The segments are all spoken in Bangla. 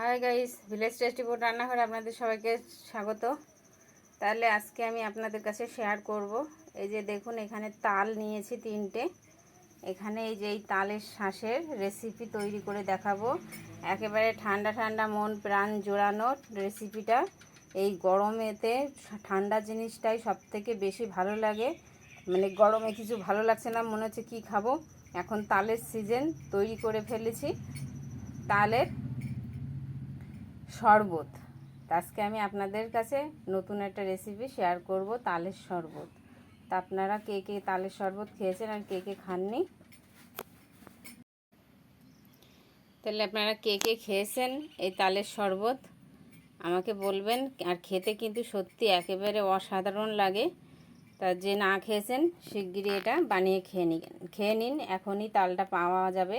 Hi guys village tasty food রান্নাঘরে আপনাদের সবাইকে স্বাগত। তাহলে আজকে আমি আপনাদের কাছে শেয়ার করব। এই যে দেখুন, এখানে তাল নিয়েছি তিনটে। এখানে এই যে এই তালের শ্বাসের রেসিপি তৈরি করে দেখাবো। একেবারে ঠান্ডা ঠান্ডা মন প্রাণ জোড়ানো রেসিপিটা এই গরমেতে ঠান্ডা জিনিসটাই সব থেকে বেশি ভালো লাগে। মানে গরমে কিছু ভালো লাগছে না, মনে হচ্ছে কী খাব। এখন তালের সিজন তৈরি করে ফেলেছি। তালের শরবত। আজকে আমি আপনাদের কাছে নতুন একটা রেসিপি শেয়ার করব, তালের শরবত। তা আপনারা কে কে তালের শরবত খেয়েছেন আর কে কে খাননি? তাহলে আপনারা কে কে খেয়েছেন এই তালের শরবত? আমাকে বলবেন, আর খেতে কিন্তু সত্যি একেবারে অসাধারণ লাগে। তা যে না খেয়েছেন, শিগগিরই এটা বানিয়ে খেয়ে নিন খেয়ে নিন, এখনই তালটা পাওয়া যাবে।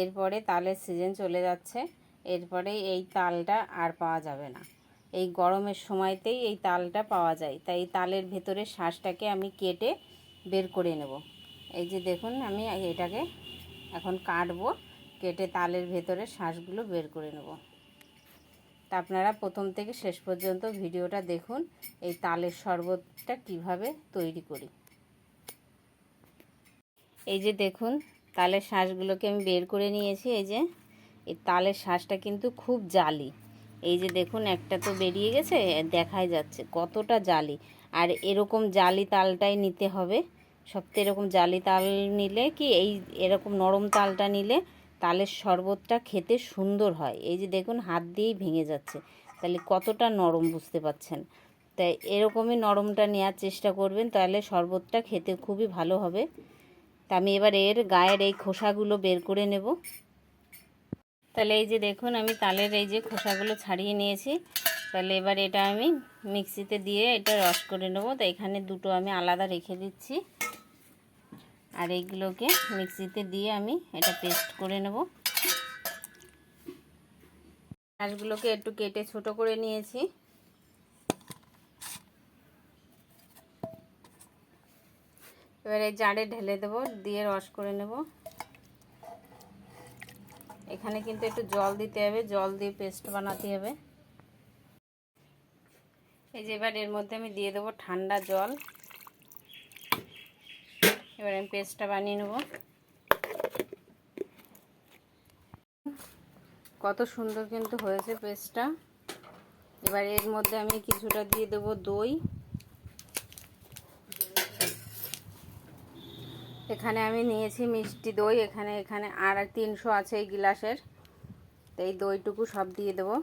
এরপরে তালের সিজন চলে যাচ্ছে। এরপরে এই তালটা আর পাওয়া যাবে না। এই গরমের সময়তেই এই তালটা পাওয়া যায়। তাই এই তালের ভেতরে শ্বাসটাকে আমি কেটে বের করে নেব। এই যে দেখুন, আমি এটাকে এখন কাটবো, কেটে তালের ভেতরে শ্বাসগুলো বের করে নেব। তা আপনারা প্রথম থেকে শেষ পর্যন্ত ভিডিওটা দেখুন, এই তালের শরবতটা কীভাবে তৈরি করি। এই যে দেখুন, তালের শ্বাসগুলোকে আমি বের করে নিয়েছি। এই যে এই তালের শ্বাসটা কিন্তু খুব জালি। এই যে দেখুন, একটা তো বেরিয়ে গেছে, দেখাই যাচ্ছে কতটা জালি। আর এরকম জালি তালটাই নিতে হবে। সবথেকে এরকম জালি তাল নিলে কি, এই এরকম নরম তালটা নিলে তালের শরবতটা খেতে সুন্দর হয়। এই যে দেখুন, হাত দিয়েই ভেঙে যাচ্ছে। তাহলে কতটা নরম বুঝতে পাচ্ছেন? তাই এরকমই নরমটা নেওয়ার চেষ্টা করবেন, তাহলে শরবতটা খেতে খুবই ভালো হবে। তা আমি এবার এর গায়ের এই খোসাগুলো বের করে নেব। তাহলে এই যে দেখুন, আমি তালের এই যে খোসাগুলো ছাড়িয়ে নিয়েছি। তাহলে এবার এটা আমি মিক্সিতে দিয়ে এটা রস করে নেব। তো এখানে দুটো আমি আলাদা রেখে দিচ্ছি। আর এইগুলোকে মিক্সিতে দিয়ে আমি এটা পেস্ট করে নেব। ঘাসগুলোকে একটু কেটে ছোট করে নিয়েছি। এবারে জারে ঢেলে দেবো, দিয়ে রস করে নেব। এখানে কিন্তু একটু জল দিতে হবে, জল দিয়ে পেস্ট বানাতে হবে। এই যে এবার এর মধ্যে আমি দিয়ে দেবো ঠান্ডা জল। এবার আমি পেস্টটা বানিয়ে নেব। কত সুন্দর কিন্তু হয়েছে পেস্টটা। এবার এর মধ্যে আমি কিছুটা দিয়ে দেবো দই। এখানে আমি নিয়েছি মিষ্টি দই, এখানে এখানে আর তিনশো আছে এই গিলাসের। তো এই দইটুকু সব দিয়ে দেবো।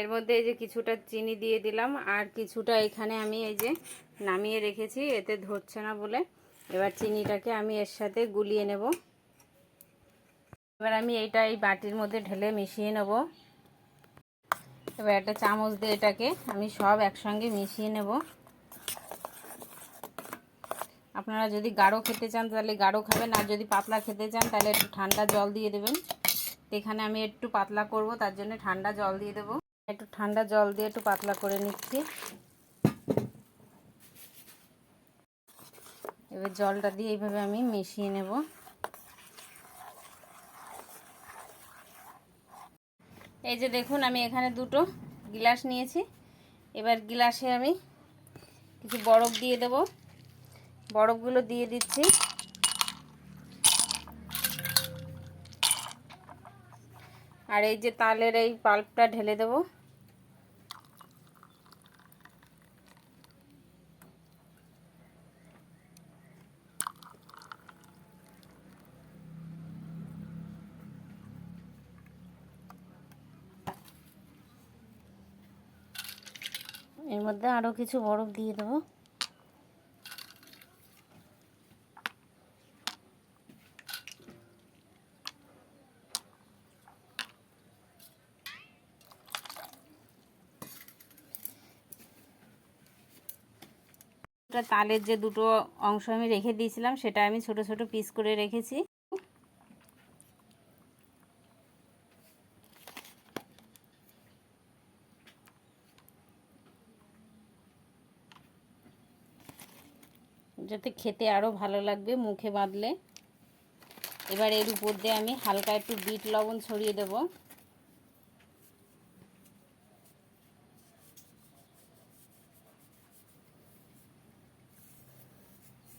এর মধ্যে এই যে কিছুটা চিনি দিয়ে দিলাম, আর কিছুটা এখানে আমি এই যে নামিয়ে রেখেছি, এতে ধরছে না বলে। এবার চিনিটাকে আমি এর সাথে গুলিয়ে নেব। এবার আমি এইটা এই বাটির মধ্যে ঢেলে মিশিয়ে নেব। এবার একটা চামচ দিয়ে এটাকে আমি সব একসঙ্গে মিশিয়ে নেব। আপনারা যদি গাঢ় খেতে চান তাহলে গাঢ় খাবেন, আর যদি পাতলা খেতে চান তাহলে একটু ঠান্ডা জল দিয়ে দেবেন। এখানে আমি একটু পাতলা করব, তার জন্য ঠান্ডা জল দিয়ে দেবো। একটু ঠান্ডা জল দিয়ে একটু পাতলা করে নিচ্ছি। এবার জলটা দিয়ে এইভাবে আমি মিশিয়ে নেব। এই যে দেখুন, আমি এখানে দুটো গিলাস নিয়েছি। এবার গিলাসে আমি কিছু বরফ দিয়ে দেব। বরফগুলো দিয়ে দিচ্ছি। আর এই যে তালের এই পাল্পটা ঢেলে দেব। এর মধ্যে আরও কিছু বরফ দিয়ে দেবো। তালের যে দুটো অংশ আমি রেখে দিয়েছিলাম, সেটা আমি ছোট ছোট পিস করে রেখেছি। যাতে খেতে আরও ভালো লাগবে, মুখে বাঁধলে। এবার এর উপর দিয়ে আমি হালকা একটু বিট লবণ ছড়িয়ে দেব।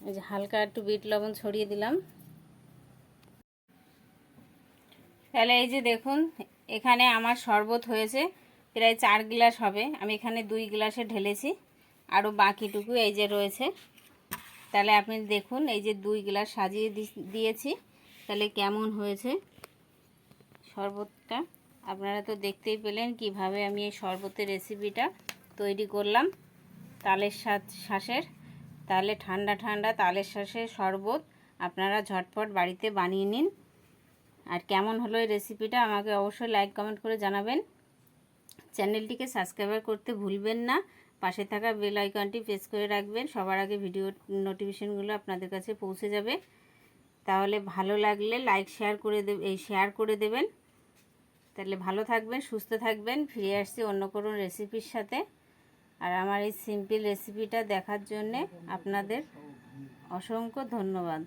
এই যে হালকা একটু বিট লবণ ছড়িয়ে দিলাম। তাহলে এই যে দেখুন, এখানে আমার শরবত হয়েছে, প্রায় চার গ্লাস হবে। আমি এখানে দুই গ্লাসে ঢেলেছি। আরও বাকিটুকু এই যে রয়েছে। তাহলে আপনি দেখুন, এই যে দুই গ্লাস সাজিয়ে দিয়েছি। তাহলে কেমন হয়েছে? শরবতটা। আপনারা তো দেখতেই পেলেন কীভাবে আমি এই শরবতের রেসিপিটা তৈরি করলাম। তালের শ্বাসের তাহলে ঠান্ডা ঠান্ডা তালের শ্বাসের শরবত আপনারা ঝটপট বাড়িতে বানিয়ে নিন। আর কেমন হলো এই রেসিপিটা আমাকে অবশ্যই লাইক কমেন্ট করে জানাবেন। চ্যানেলটিকে সাবস্ক্রাইব করতে ভুলবেন না। পাশে থাকা বেল আইকনটি প্রেস করে রাখবেন। সবার আগে ভিডিও নোটিফিকেশনগুলো আপনাদের কাছে পৌঁছে যাবে। তাহলে ভালো লাগলে লাইক, শেয়ার করে দেব, এই শেয়ার করে দেবেন। তাহলে ভালো থাকবেন, সুস্থ থাকবেন। ফিরে আসছি অন্য কোনো রেসিপির সাথে। আর আমার এই সিম্পল রেসিপিটা দেখার জন্যে আপনাদের অসংখ্য ধন্যবাদ।